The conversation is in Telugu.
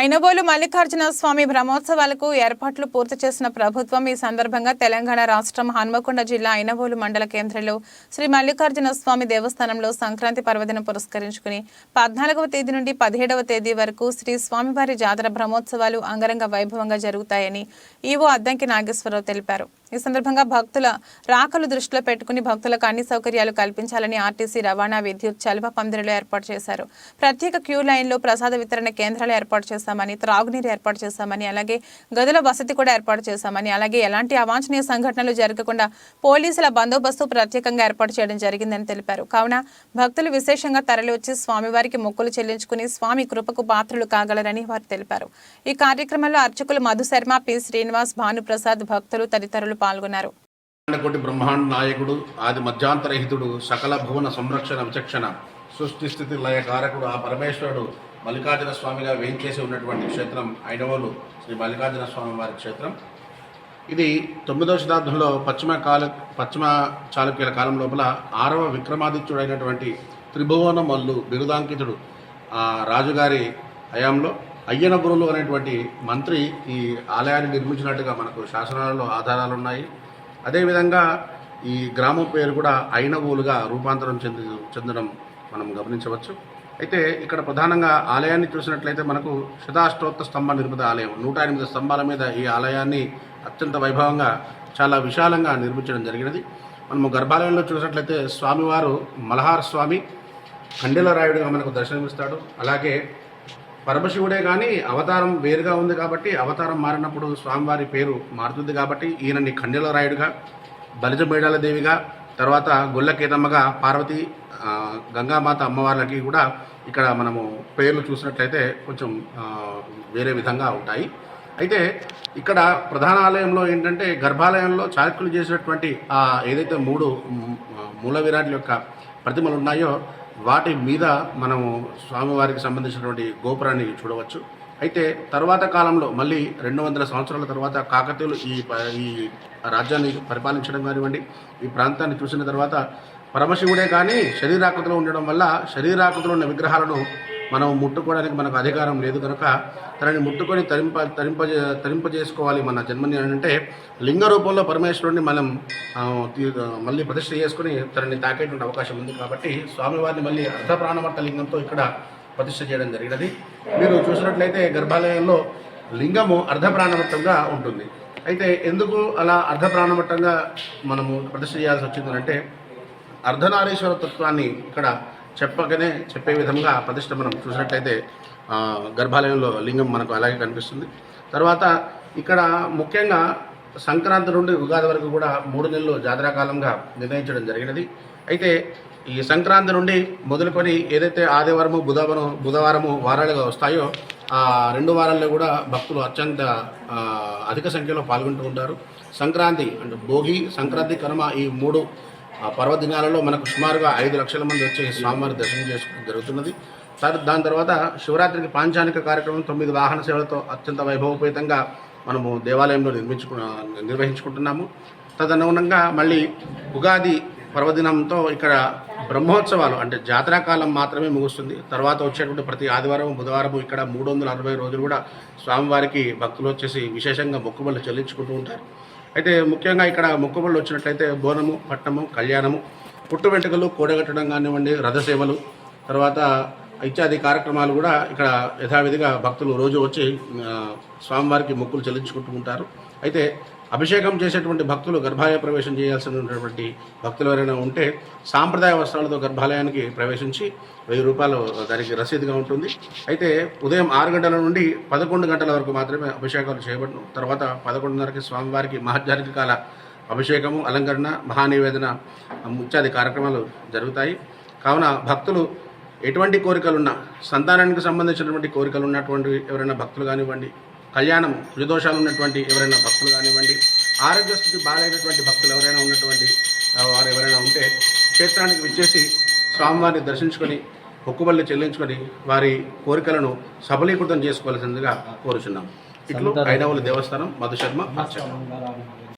ఐనవోలు మల్లికార్జున స్వామి బ్రహ్మోత్సవాలకు ఏర్పాట్లు పూర్తి చేసిన ప్రభుత్వం ఈ సందర్భంగా తెలంగాణ రాష్ట్రం హన్మకొండ జిల్లా ఐనవోలు మండల కేంద్రంలో శ్రీ మల్లికార్జున స్వామి దేవస్థానంలో సంక్రాంతి పర్వదినం పురస్కరించుకుని పద్నాలుగవ తేదీ నుండి పదిహేడవ తేదీ వరకు శ్రీ స్వామివారి జాతర బ్రహ్మోత్సవాలు అంగరంగ వైభవంగా జరుగుతాయని ఈవో అద్దంకి నాగేశ్వరరావు తెలిపారు. ఈ సందర్భంగా భక్తుల రాకలు దృష్టిలో పెట్టుకుని భక్తులకు అన్ని సౌకర్యాలు కల్పించాలని ఆర్టీసీ రవాణా విద్యుత్ చలువ పందిరిలో ఏర్పాటు చేశారు. ప్రత్యేక క్యూ లైన్లో ప్రసాద వితరణ కేంద్రాలు ఏర్పాటు చేశారు. చేశామని త్రాగునీరు ఏర్పాటు చేశామని అలాగే గదుల వసతి కూడా ఏర్పాటు చేశామని అలాగే ఎలాంటి అవాంఛనీయ సంఘటనలు జరగకుండా పోలీసుల బందోబస్తు ప్రత్యేకంగా ఏర్పాటు చేయడం జరిగిందని తెలిపారు. కావున భక్తులు విశేషంగా తరలివచ్చి స్వామివారికి మొక్కులు చెల్లించుకుని స్వామి కృపకు పాత్రలు కాగలరని వారు తెలిపారు. ఈ కార్యక్రమంలో అర్చకులు మధు శర్మ పి. శ్రీనివాస్ భానుప్రసాద్ భక్తులు తదితరులు పాల్గొన్నారు. కోటి బ్రహ్మాండ నాయకుడు ఆది మధ్యాంతరహితుడు సకల భువన సంరక్షణ విచక్షణ సృష్టి స్థితి లయ కారకుడు ఆ పరమేశ్వరుడు మల్లికార్జున స్వామిగా వేయించేసి ఉన్నటువంటి క్షేత్రం ఐనవోలు శ్రీ మల్లికార్జున స్వామి వారి క్షేత్రం. ఇది తొమ్మిదవ శతాబ్దంలో పశ్చిమ కాల పశ్చిమ చాళుక్యుల కాలం లోపల ఆరవ విక్రమాదిత్యుడైనటువంటి త్రిభువన మల్లు బిరుదాంకితుడు ఆ రాజుగారి హయాంలో అయ్యనపురులు అనేటువంటి మంత్రి ఈ ఆలయాన్ని నిర్మించినట్టుగా మనకు శాసనాలలో ఆధారాలు ఉన్నాయి అదేవిధంగా ఈ గ్రామం పేరు కూడా ఐనవోలుగా రూపాంతరం చెంది చెందడం మనం గమనించవచ్చు. అయితే ఇక్కడ ప్రధానంగా ఆలయాన్ని చూసినట్లయితే మనకు శతాష్టోత్త స్తంభ నిర్మిత ఆలయం. నూట ఎనిమిది స్తంభాల మీద ఈ ఆలయాన్ని అత్యంత వైభవంగా చాలా విశాలంగా నిర్మించడం జరిగినది. మనము గర్భాలయంలో చూసినట్లయితే స్వామివారు మలహార స్వామి ఖండేలరాయుడుగా మనకు దర్శనమిస్తాడు. అలాగే పరమశివుడే కానీ అవతారం వేరుగా ఉంది కాబట్టి అవతారం మారినప్పుడు స్వామివారి పేరు మారుతుంది కాబట్టి ఈయనని ఖండేలరాయుడుగా బలిజ మేడాల దేవిగా తర్వాత గొల్లకేతమ్మగా పార్వతి గంగామాత అమ్మవార్లకి కూడా ఇక్కడ మనము పేర్లు చూసినట్లయితే కొంచెం వేరే విధంగా ఉంటాయి. అయితే ఇక్కడ ప్రధాన ఆలయంలో ఏంటంటే గర్భాలయంలో చాళుక్యులు చేసినటువంటి ఆ ఏదైతే మూడు మూల విరాట్ల యొక్క ప్రతిమలు ఉన్నాయో వాటి మీద మనము స్వామివారికి సంబంధించినటువంటి గోపురాన్ని చూడవచ్చు. అయితే తర్వాత కాలంలో మళ్ళీ రెండు వందల సంవత్సరాల తర్వాత కాకతీయులు ఈ ప- ఈ రాజ్యాన్ని పరిపాలించడం కానివ్వండి ఈ ప్రాంతాన్ని చూసిన తర్వాత పరమశివుడే కానీ శరీరాకృతిలో ఉండడం వల్ల శరీరాకృతిలో ఉన్న విగ్రహాలను మనం ముట్టుకోవడానికి మనకు అధికారం లేదు కనుక తనని ముట్టుకొని తరింప తరింప తరింపజేసుకోవాలి మన జన్మని అంటే లింగ రూపంలో పరమేశ్వరుడిని మనం తీ- మళ్ళీ ప్రతిష్ట చేసుకుని తనని తాకేటువంటి అవకాశం ఉంది కాబట్టి స్వామివారిని మళ్ళీ అర్ధ ప్రాణమట్ట లింగంతో ఇక్కడ ప్రతిష్ట చేయడం జరిగినది. మీరు చూసినట్లయితే గర్భాలయంలో లింగము అర్ధప్రాణమట్టంగా ఉంటుంది. అయితే ఎందుకు అలా అర్ధ ప్రాణమట్టంగా మనము ప్రతిష్ట చేయాల్సి వచ్చిందంటే అర్ధనారీశ్వర తత్వాన్ని ఇక్కడ చెప్పకనే చెప్పే విధంగా ప్రతిష్ట మనం చూసినట్లయితే గర్భాలయంలో లింగం మనకు అలాగే కనిపిస్తుంది. తర్వాత ఇక్కడ ముఖ్యంగా సంక్రాంతి నుండి ఉగాది వరకు కూడా మూడు నెలలు జాతరా కాలంగా నిర్ణయించడం జరిగినది. అయితే ఈ సంక్రాంతి నుండి మొదలుకొని ఏదైతే ఆదివారము బుధవారం బుధవారము వారాలుగా వస్తాయో ఆ రెండు వారాల్లో కూడా భక్తులు అత్యంత అధిక సంఖ్యలో పాల్గొంటూ ఉంటారు. సంక్రాంతి అంటే భోగి సంక్రాంతి కనుమ ఈ మూడు పర్వదినాలలో మనకు సుమారుగా ఐదు లక్షల మంది వచ్చే స్వామివారి దర్శనం చేసుకోవడం జరుగుతున్నది. తర్- దాని తర్వాత శివరాత్రికి పాంచానిక కార్యక్రమం తొమ్మిది వాహన సేవలతో అత్యంత వైభవపేతంగా మనము దేవాలయంలో నిర్మించుకు నిర్వహించుకుంటున్నాము. తదనుగుణంగా మళ్ళీ ఉగాది పర్వదినంతో ఇక్కడ బ్రహ్మోత్సవాలు అంటే జాతరా కాలం మాత్రమే ముగుస్తుంది. తర్వాత వచ్చేటువంటి ప్రతి ఆదివారం బుధవారం ఇక్కడ మూడు వందల అరవై రోజులు కూడా స్వామివారికి భక్తులు వచ్చేసి విశేషంగా మొక్కుబళ్ళు చెల్లించుకుంటూ ఉంటారు. అయితే ముఖ్యంగా ఇక్కడ మొక్కుబళ్ళు వచ్చినట్లయితే బోనము పట్టణము కళ్యాణము పుట్టు వెంటకలు కూడగట్టడం కానివ్వండి రథసేవలు తర్వాత ఇత్యాది కార్యక్రమాలు కూడా ఇక్కడ యథావిధిగా భక్తులు రోజు వచ్చి స్వామివారికి మొక్కులు చెల్లించుకుంటూ ఉంటారు. అయితే అభిషేకం చేసేటువంటి భక్తులు గర్భాలయ ప్రవేశం చేయాల్సినటువంటి భక్తులు ఎవరైనా ఉంటే సాంప్రదాయ వస్త్రాలతో గర్భాలయానికి ప్రవేశించి వెయ్యి రూపాయలు దానికి రసీదుగా ఉంటుంది. అయితే ఉదయం ఆరు గంటల నుండి పదకొండు గంటల వరకు మాత్రమే అభిషేకాలు చేయబడను. తర్వాత పదకొండున్నరకి స్వామివారికి మహర్జానిక కాల అభిషేకము అలంకరణ మహానివేదన ఇత్యాది కార్యక్రమాలు జరుగుతాయి. కావున భక్తులు ఎటువంటి కోరికలున్నా సంతానానికి సంబంధించినటువంటి కోరికలు ఉన్నటువంటి ఎవరైనా భక్తులు కానివ్వండి కళ్యాణం కుజదోషాలు ఉన్నటువంటి ఎవరైనా భక్తులు కానివ్వండి ఆరోగ్య స్థితి బాగాలేనటువంటి భక్తులు ఎవరైనా ఉన్నటువంటి వారు ఎవరైనా ఉంటే క్షేత్రానికి విచ్చేసి స్వామివారిని దర్శించుకొని మొక్కుబళ్ళు చెల్లించుకొని వారి కోరికలను సఫలీకృతం చేసుకోవాల్సిందిగా కోరుచున్నాం. ఇట్లు ఐనవల్లి దేవస్థానం మధుశర్మ